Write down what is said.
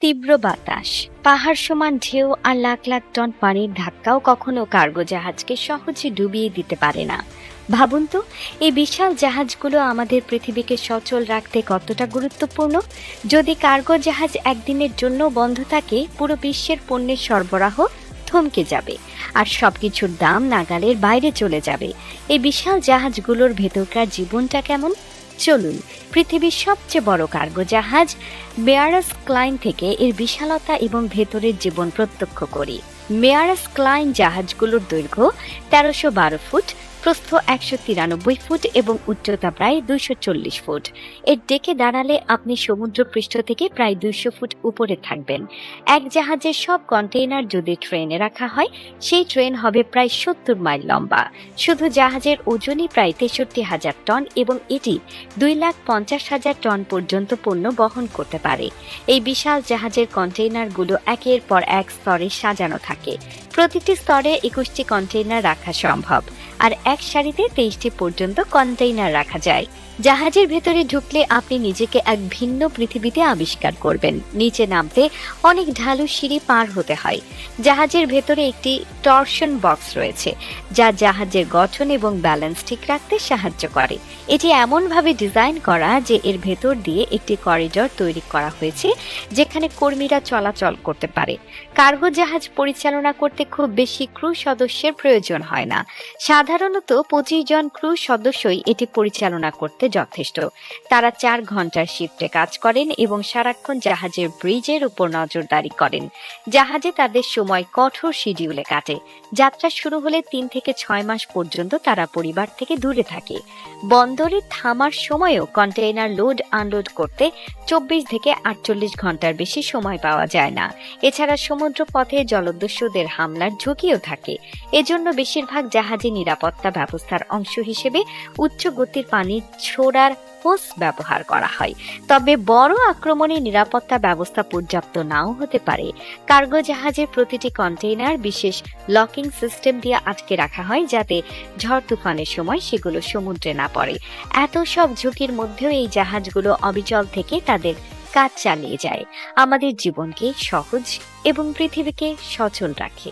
তীব্র বাতাস। পাহাড় সমান ঢেউ আর লাখ লাখ টন পানির ধাক্কাও কখনো কার্গো জাহাজকে সহজে ডুবিয়ে দিতে পারে না। ভাবুন তো, এই বিশাল জাহাজগুলো আমাদের পৃথিবীকে সচল রাখতে কতটা গুরুত্বপূর্ণ? যদি কার্গো জাহাজ একদিনের জন্য বন্ধ থাকে, পুরো বিশ্বের পণ্যের সরবরাহ থমকে যাবে আর সবকিছুর দাম নাগালের বাইরে চলে যাবে। এই বিশাল জাহাজগুলোর ভেতরকার জীবনটা কেমন? চলুন, পৃথিবীর সবচেয়ে বড় কার্গো জাহাজ মেয়ারাস ক্লাইন থেকে এর বিশালতা এবং ভেতরের জীবন প্রত্যক্ষ করি। মেয়ারাস ক্লাইন জাহাজগুলোর দৈর্ঘ্য তেরোশো বারো ফুট প্রস্থ একশো তিরানব্বই ফুট এবং উচ্চতা প্রায় দুইশো চল্লিশ ফুট। এর ডেকে দাঁড়ালে আপনি সমুদ্র পৃষ্ঠ থেকে প্রায় দুইশো ফুট উপরে থাকবেন। এক জাহাজের সব কন্টেইনার যদি ট্রেনে রাখা হয়, সেই ট্রেন হবে প্রায় সত্তর মাইল লম্বা। শুধু জাহাজের ওজনই প্রায় তেষট্টি হাজার টন এবং এটি দুই লাখ পঞ্চাশ হাজার টন পর্যন্ত পণ্য বহন করতে পারে। এই বিশাল জাহাজের কন্টেইনারগুলো একের পর এক স্তরে সাজানো থাকে। প্রতিটি স্তরে একুশটি কন্টেইনার রাখা সম্ভব। আর এক সারিতে তেইশটি পর্যন্ত কন্টেইনার রাখা যায়। জাহাজের ভেতরে ঢুকলে আপনি নিজেকে এক ভিন্ন পৃথিবীতে আবিষ্কার করবেন। নিচে নামতে অনেক ঢালু সিঁড়ি পার হতে হয়। জাহাজের ভেতরে একটি টর্শন বক্স রয়েছে, যা জাহাজের গঠন এবং ব্যালেন্স ঠিক রাখতে সাহায্য করে। এটি এমনভাবে ডিজাইন করা যে এর ভেতর দিয়ে একটি করিডর তৈরি করা হয়েছে, যেখানে কর্মীরা চলাচল করতে পারে। কার্গো জাহাজ পরিচালনা করতে খুব বেশি ক্রু সদস্যের প্রয়োজন হয় না। সাধারণত পঁচিশ জন ক্রু সদস্যই এটি পরিচালনা করতে যথেষ্ট। তারা চার ঘণ্টার শিফটে কাজ করেন এবং সারাক্ষণ জাহাজের ব্রিজের উপর নজরদারি করেন। জাহাজে তাদের সময় কঠোর শিডিউলে কাটে। যাত্রা শুরু হলে তিন থেকে ছয় মাস পর্যন্ত তারা পরিবার থেকে দূরে থাকে। বন্দরে থামার সময়ও কন্টেইনার লোড আনলোড করতে চব্বিশ থেকে আটচল্লিশ ঘণ্টার বেশি সময় পাওয়া যায় না। এছাড়া সমুদ্র পথে জলদস্যুদের হামলার ঝুঁকিও থাকে। এজন্য বেশিরভাগ জাহাজে নিরাপত্তা ব্যবস্থার অংশ হিসেবে উচ্চ গতির পানি ছোড়ার হোস ব্যবহার করা হয়। তবে বড় আক্রমণে নিরাপত্তা ব্যবস্থা পর্যাপ্ত নাও হতে পারে। কার্গো জাহাজের প্রতিটি কন্টেইনার বিশেষ লকিং সিস্টেম দিয়ে আটকে রাখা হয় যাতে ঝড় তুফানের সময় সেগুলো সমুদ্রে না পড়ে। এত সব ঝুঁকির মধ্যেও এই জাহাজগুলো অবিচল থেকে তাদের কাজ চালিয়ে যায়। আমাদের জীবনকে সহজ এবং পৃথিবীকে সচল রাখে।